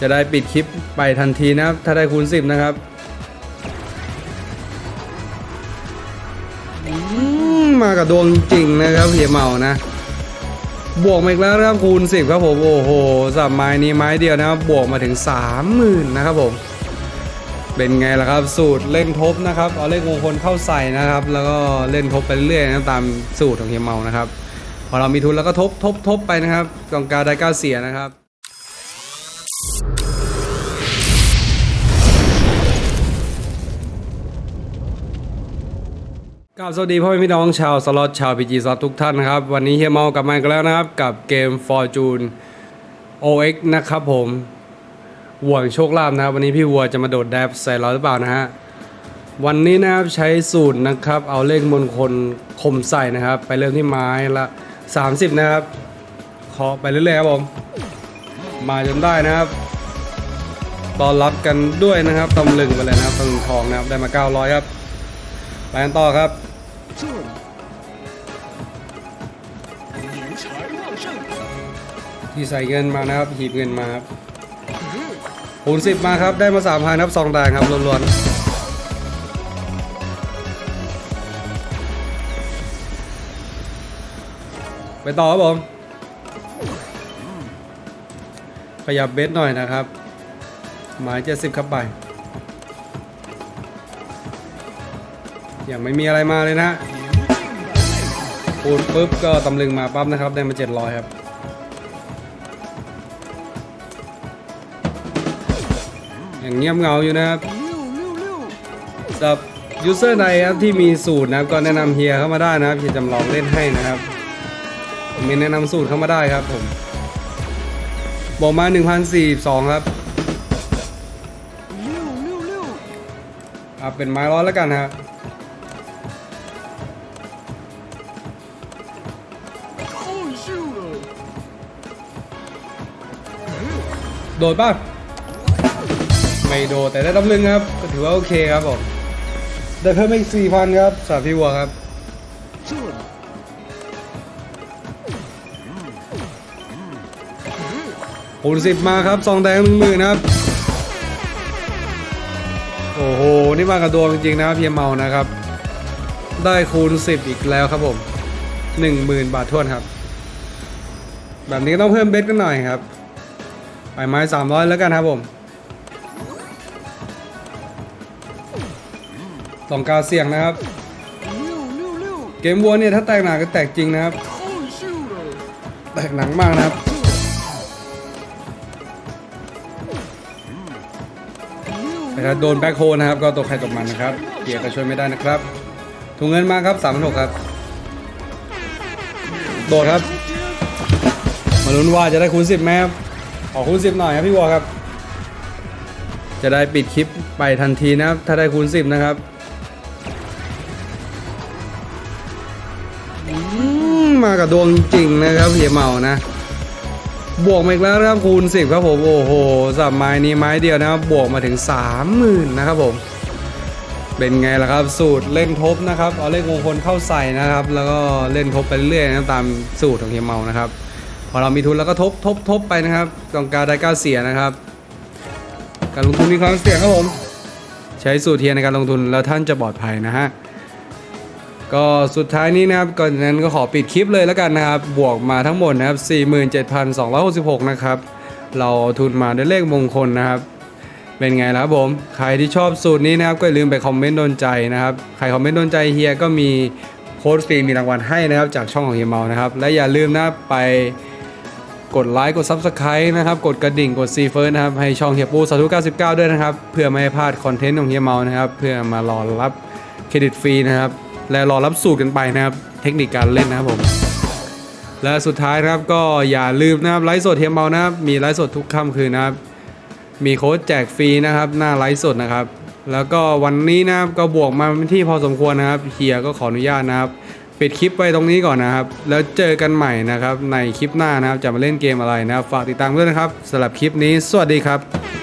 จะได้ปิดคลิปไปทันทีนะครับ ถ้าได้คูณ 10 นะครับมากับดวงจริงนะครับเฮียเมานะบวกมาอีกแล้วนะครับคูณ 10 ครับผมโอ้โหสับไม้นี้ไม้เดียวนะครับบวกมาถึง 30,000 นะครับผม เป็นไงล่ะครับ สูตรเล่นทบนะครับ เอาเลขมงคลเข้าใส่นะครับ แล้วก็เล่นทบไปเรื่อยๆนะตามสูตรของเฮียเมานะครับ พอเรามีทุนแล้วก็ทบทบทบไปนะครับกองการได้ก้าเสียนะครับ กราบสวัสดีพ่อแม่พี่น้องชาวสล็อตชาวพีจีซอตทุกท่านนะครับ วันนี้เฮียเมากลับมาอีกันแล้วนะครับ กับเกม Fortune OX นะครับผมวัวงโชคลาภนะครับ วันนี้พี่วัวจะมาโดดแดบใส่เราหรือเปล่านะฮะวันนี้นะครับใช้สูตรนะครับ เอาเลขมงคลคมใส่นะครับ ไปเริ่มที่ไม้ละ 30 นะครับเคาะไปเรื่อยๆครับผมมาจนได้นะครับตอนรับกันด้วยนะครับตำลึงไปเลยนะครับตำลึงทองนะครับได้มา 900 ครับ ไปกันต่อครับที่ใส่เงินมานะครับหีบเงินมาครับคูณสิบมาครับ ได้มาสามพันครับสองด่างครับล้วนๆ ไปต่อครับผมขยับเบสหน่อยนะครับ หมายเจ็ดสิบครับไป ยังไม่มีอะไรมาเลยนะฮะปูดปุ๊บก็ตำลึงมาปั๊บนะครับ ได้มาเจ็ดร้อยครับ อย่างเงียบเงาอยู่นะครับสำหรับยูเซอร์ใดครับที่มีสูตรนะครับก็แนะนำเฮียเข้ามาได้นะครับเฮียจำลองเล่นให้นะครับมีแนะนำสูตรเข้ามาได้ครับผมบอกมา 1042 ครับอะเป็นไม้ร้อนแล้วกันฮะ โดดป่ะ ไม่โดดแต่ได้ตำลึงครับ ก็ถือว่าโอเคครับผม ได้เพิ่มอีกสี่พันครับสำหรับพี่วัวครับคูณสิบมาครับซองแดงหนึ่งหมื่นครับ โอ้โห นี่มากับดวงจริงๆนะครับเพียเมานะครับ ได้คูณสิบอีกแล้วครับผมหนึ่งหมื่นบาททวนครับ แบบนี้ก็ต้องเพิ่มเบสกันหน่อยครับ ไปไม้สามร้อยแล้วกันครับผมสองกาวเสี่ยงนะครับ เกมวัวเนี่ยถ้าแตกหนักก็แตกจริงนะครับ แตกหนักมากนะครับ แต่ถ้าโดนแบ็คโฮนะครับ ก็ตัวใครตกมันนะครับเกียร์ก็ช่วยไม่ได้นะครับถุงเงินมาครับสามพันหกครับ โดดครับ มาลุ้นว่าจะได้คูณสิบไหมครับ ขอคูณสิบหน่อยครับพี่วอครับ จะได้ปิดคลิปไปทันทีนะครับ ถ้าได้คูณสิบนะครับมากับดวงจริงนะครับเฮียเมานะ บวกมาอีกแล้วนะครับคูณสิบครับผม โอ้โหสับไม้นี้ไม้เดียวนะครับ บวกมาถึงสามหมื่นนะครับผมเป็นไงล่ะครับสูตรเล่นทบนะครับเอาเลขมงคลเข้าใส่นะครับ แล้วก็เล่นทบไปเรื่อยๆนะตามสูตรของเฮียเมานะครับ พอเรามีทุนแล้วก็ทบทบทบไปนะครับกองการได้ก้าเสียนะครับ การลงทุนมีความเสี่ยงครับผม ใช้สูตรเทียนในการลงทุนแล้วท่านจะปลอดภัยนะฮะก็สุดท้ายนี้นะครับก่อนนั้นก็ขอปิดคลิปเลยแล้วกันนะครับ บวกมาทั้งหมดนะครับ 47,266 นะครับ เราทุนมาด้วยเลขมงคลนะครับ เป็นไงล่ะครับผม ใครที่ชอบสูตรนี้นะครับ ก็อย่าลืมไปคอมเมนต์โดนใจนะครับ ใครคอมเมนต์โดนใจเฮียก็มีโค้ดฟรีมีรางวัลให้นะครับ จากช่องของเฮียเมานะครับ และอย่าลืมนะไป กดไลค์กด Subscribe นะครับ กดกระดิ่งกดซีเฟิร์นะครับ ให้ช่องเฮียปูสาธุ99 ด้วยนะครับ เพื่อไม่ให้พลาดคอนเทนต์ของเฮียเมานะครับ เพื่อมารอรับเครดิตฟรีนะครับ และรอรับสูตรกันไปนะครับ เทคนิคการเล่นนะครับผม และสุดท้ายนะครับก็อย่าลืมนะครับไลฟ์สดเฮียเมานะครับมีไลฟ์สดทุกค่ำคืนนะครับ มีโค้ดแจกฟรีนะครับ หน้าไลฟ์สดนะครับ แล้วก็วันนี้นะครับก็บวกมาที่พอสมควรนะครับเฮียก็ขออนุญาตนะครับ ปิดคลิปไว้ตรงนี้ก่อนนะครับ แล้วเจอกันใหม่นะครับ ในคลิปหน้านะครับ จะมาเล่นเกมอะไรนะครับ ฝากติดตามด้วยนะครับสำหรับคลิปนี้ สวัสดีครับ